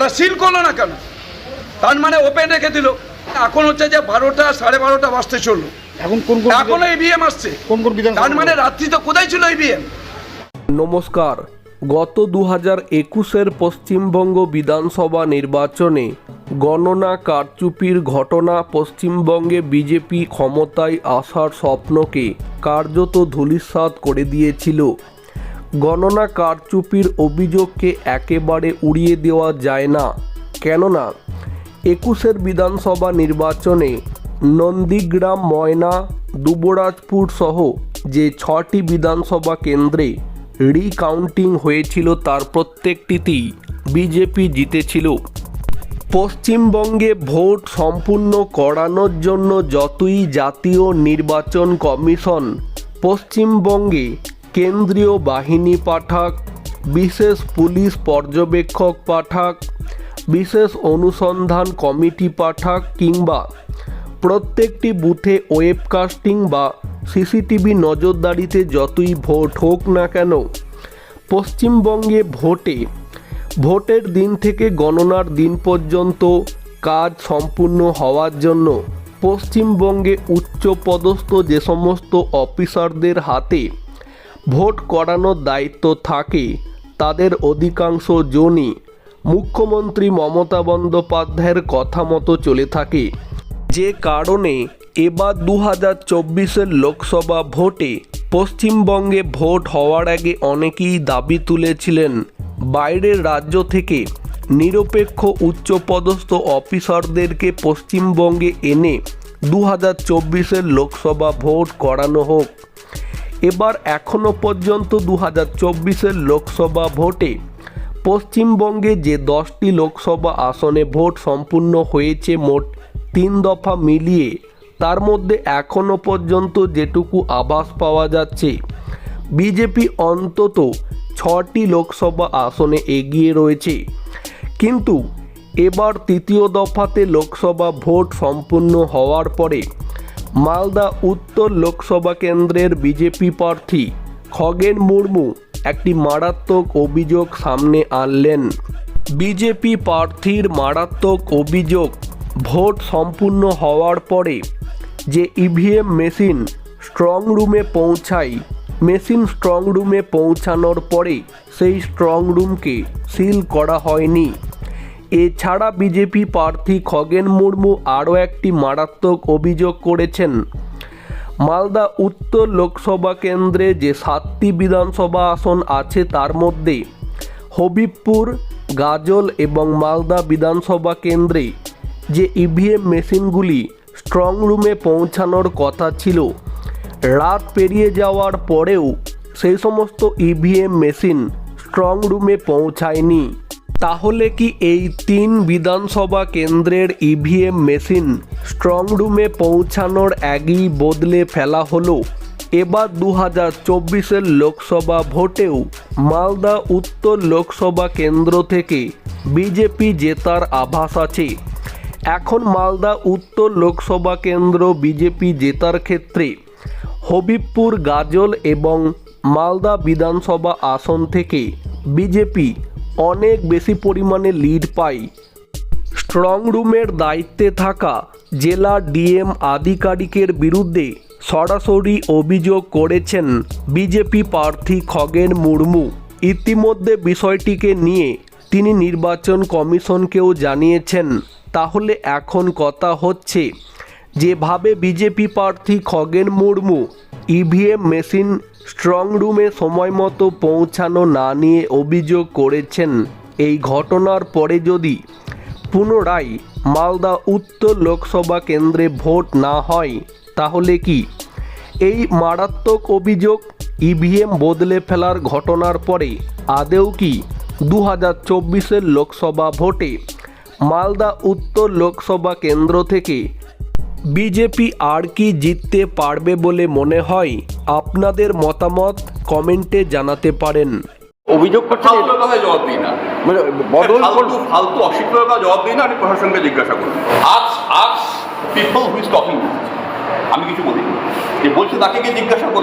ওরা সিল করল না কেন? তার মানে ওপেন রেখে দিল। এখন হচ্ছে যে বারোটা সাড়ে বারোটা বাজতে চলল। এখন কোন কোন এখনও ইভিএম আসছে। কোন কোন বিধান তার মানে রাত্রি তো কোথায় ছিল ইভিএম নমস্কার। গত দু হাজার একুশের পশ্চিমবঙ্গ বিধানসভা নির্বাচনে গণনা কারচুপির ঘটনা পশ্চিমবঙ্গে বিজেপি ক্ষমতায় আসার স্বপ্নকে কার্যত ধূলিসাৎ করে দিয়েছিল। গণনা কারচুপির অভিযোগকে একেবারে উড়িয়ে দেওয়া যায় না। কেননা, একুশের বিধানসভা নির্বাচনে নন্দীগ্রাম, ময়না, দুবরাজপুর সহ যে ছটি বিধানসভা কেন্দ্রে রিকাউন্টিং হয়েছিল তার প্রত্যেকটিতেই বিজেপি জিতেছিল। পশ্চিমবঙ্গে ভোট সম্পূর্ণ করানোর জন্য যতই জাতীয় নির্বাচন কমিশন পশ্চিমবঙ্গে কেন্দ্রীয় বাহিনী পাঠাক, বিশেষ পুলিশ পর্যবেক্ষক পাঠাক, বিশেষ অনুসন্ধান কমিটি পাঠাক কিংবা প্রত্যেকটি বুথে ওয়েবকাস্টিং বা সিসিটিভি নজরদারিতে যতই ভোট হোক না কেন, পশ্চিমবঙ্গে ভোটে, ভোটের দিন থেকে গণনার দিন পর্যন্ত কাজ সম্পূর্ণ হওয়ার জন্য পশ্চিমবঙ্গে উচ্চপদস্থ যে সমস্ত অফিসারদের হাতে ভোট করানোর দায়িত্ব থাকে, তাদের অধিকাংশ জনই। মুখ্যমন্ত্রী মমতা বন্দ্যোপাধ্যায়ের কথা মতো চলে থাকে। যে কারণে এবার দু হাজার চব্বিশের লোকসভা ভোটে পশ্চিমবঙ্গে ভোট হওয়ার আগে অনেকেই দাবি তুলেছিলেন, বাইরের রাজ্য থেকে নিরপেক্ষ উচ্চপদস্থ অফিসারদেরকে পশ্চিমবঙ্গে এনে দু হাজার চব্বিশের লোকসভা ভোট করানো হোক। এবার এখনও পর্যন্ত দু হাজার চব্বিশের লোকসভা ভোটে পশ্চিমবঙ্গে যে দশটি লোকসভা আসনে ভোট সম্পূর্ণ হয়েছে মোট তিন দফা মিলিয়ে, তার মধ্যে এখনও পর্যন্ত যেটুকু আভাস পাওয়া যাচ্ছে, বিজেপি অন্তত ছটি লোকসভা আসনে এগিয়ে রয়েছে। কিন্তু এবার তৃতীয় দফাতে লোকসভা ভোট সম্পূর্ণ হওয়ার পরে মালদা উত্তর লোকসভা কেন্দ্রের বিজেপি প্রার্থী খগেন মুর্মু একটি মারাত্মক অভিযোগ সামনে আনলেন। বিজেপি প্রার্থীর মারাত্মক অভিযোগ ভোট সম্পূর্ণ হওয়ার পরে যে ইভিএম মেশিন স্ট্রং রুমে পৌঁছায়, মেশিন স্ট্রং রুমে পৌঁছানোর পরে সেই স্ট্রং রুমকে সিল করা হয়নি। এছাড়া বিজেপি প্রার্থী খগেন মুর্মু আরও একটি মারাত্মক অভিযোগ করেছেন। মালদা উত্তর লোকসভা কেন্দ্রে যে সাতটি বিধানসভা আসন আছে তার মধ্যে হবিবপুর, গাজল এবং মালদা বিধানসভা কেন্দ্রে যে ইভিএম মেশিনগুলি স্ট্রং রুমে পৌঁছানোর কথা ছিল, রাত পেরিয়ে যাওয়ার পরেও সেই সমস্ত ইভিএম মেশিন স্ট্রং রুমে পৌঁছায়নি। তাহলে কি এই তিন বিধানসভা কেন্দ্রের ইভিএম মেশিন স্ট্রং রুমে পৌঁছানোর আগেই বদলে ফেলা হলো? এবার দু হাজার চব্বিশের লোকসভা ভোটেও মালদা উত্তর লোকসভা কেন্দ্র থেকে বিজেপি জেতার আভাস আছে। এখন মালদা উত্তর লোকসভা কেন্দ্র বিজেপি জেতার ক্ষেত্রে হবিবপুর, গাজল এবং মালদা বিধানসভা আসন থেকে বিজেপি অনেক বেশি পরিমাণে লিড পাই। স্ট্রং রুমের দায়িত্বে থাকা জেলা ডিএম আধিকারিকের বিরুদ্ধে সরাসরি অভিযোগ করেছেন বিজেপি প্রার্থী খগেন মুর্মু। ইতিমধ্যে বিষয়টিকে নিয়ে তিনি নির্বাচন কমিশনকেও জানিয়েছেন। তাহলে এখন কথা হচ্ছে যেভাবে বিজেপি প্রার্থী Khagen Murmu EVM machine strong রুমে সময় মতো পৌঁছানো না নিয়ে অভিযোগ করেছেন। এই ঘটনার পরে যদি পুনরায় মালদা উত্তর লোকসভা কেন্দ্রে ভোট না হয়, তাহলে কি? এই মারাত্মক অভিযোগ ইভিএম বদলে ফেলার ঘটনার পরে আদেও কি দু হাজার লোকসভা ভোটে মালদা উত্তর লোকসভা কেন্দ্র থেকে বিজেপি আর কি জিততে পারবে বলে মনে হয়? আপনাদের মতামত কমেন্টে জানাতে পারেন। অভিযোগ করছেন জবাব দিই না। মানে বদল ফালতু ফালতু অশিক্ষিত কথা জবাব দিই না আমি প্রশাসনকে জিজ্ঞাসা করি আজ আজ পিপল হুইজ টকিং আমি কিছু বলি যে বলছে তাকে গিয়ে জিজ্ঞাসা করুন।